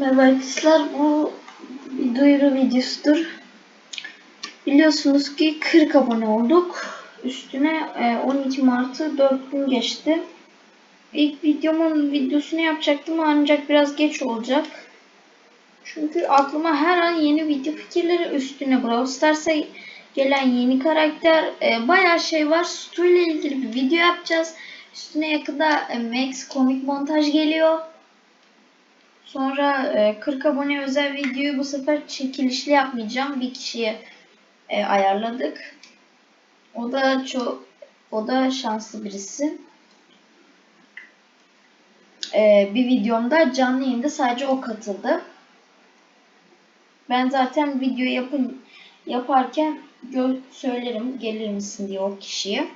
Merhaba arkadaşlar bu bir duyuru videosudur. Biliyorsunuz ki 40 abone olduk. Üstüne e, 12 Mart'ı 4 gün geçti. İlk videomun videosunu yapacaktım ancak biraz geç olacak. Çünkü aklıma her an yeni video fikirleri üstüne Brawl Stars'a gelen yeni karakter e, bayağı şey var. Stu ile ilgili bir video yapacağız. Üstüne yakında e, Max komik montaj geliyor. Sonra e, 40 abone özel videoyu bu sefer çekilişli yapmayacağım. Bir kişiye e, ayarladık. O da çok o da şanslı birisi. E, bir videomda canlı yayında sadece o katıldı. Ben zaten video yapın yaparken söylerim gelir misin diye o kişiye.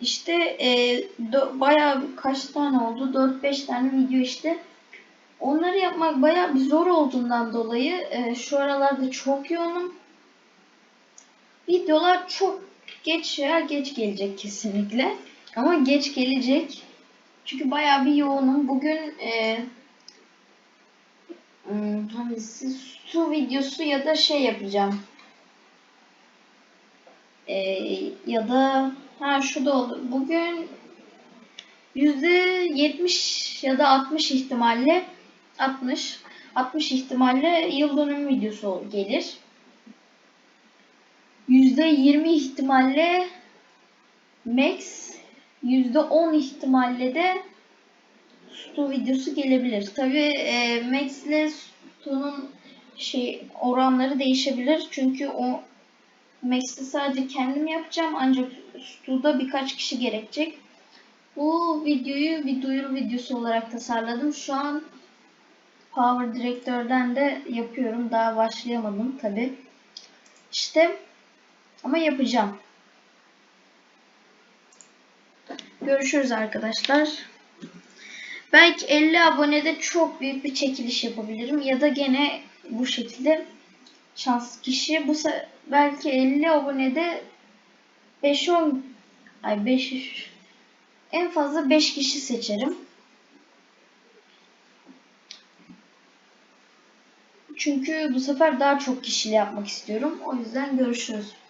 İşte e, do, bayağı kaç tane oldu? 4-5 tane video işte. Onları yapmak bayağı bir zor olduğundan dolayı e, şu aralarda çok yoğunum. Videolar çok geç veya geç gelecek kesinlikle. Ama geç gelecek. Çünkü bayağı bir yoğunum. Bugün e, hmm, hangisi su videosu ya da şey yapacağım. E, ya da ha şu da oldu. Bugün %70 ya da 60 ihtimalle 60 60 ihtimalle yıl dönümü videosu gelir. %20 ihtimalle Max %10 ihtimalle de Stu videosu gelebilir. Tabi e, Max ile Stu'nun şey oranları değişebilir. Çünkü o Max'te sadece kendim yapacağım ancak Stu'da birkaç kişi gerekecek. Bu videoyu bir duyuru videosu olarak tasarladım. Şu an Power Director'den de yapıyorum. Daha başlayamadım tabi. İşte ama yapacağım. Görüşürüz arkadaşlar. Belki 50 abonede çok büyük bir çekiliş yapabilirim ya da gene bu şekilde şanslı kişi bu belki 50 abonede 5-10 ay 5 en fazla 5 kişi seçerim. Çünkü bu sefer daha çok kişiyle yapmak istiyorum. O yüzden görüşürüz.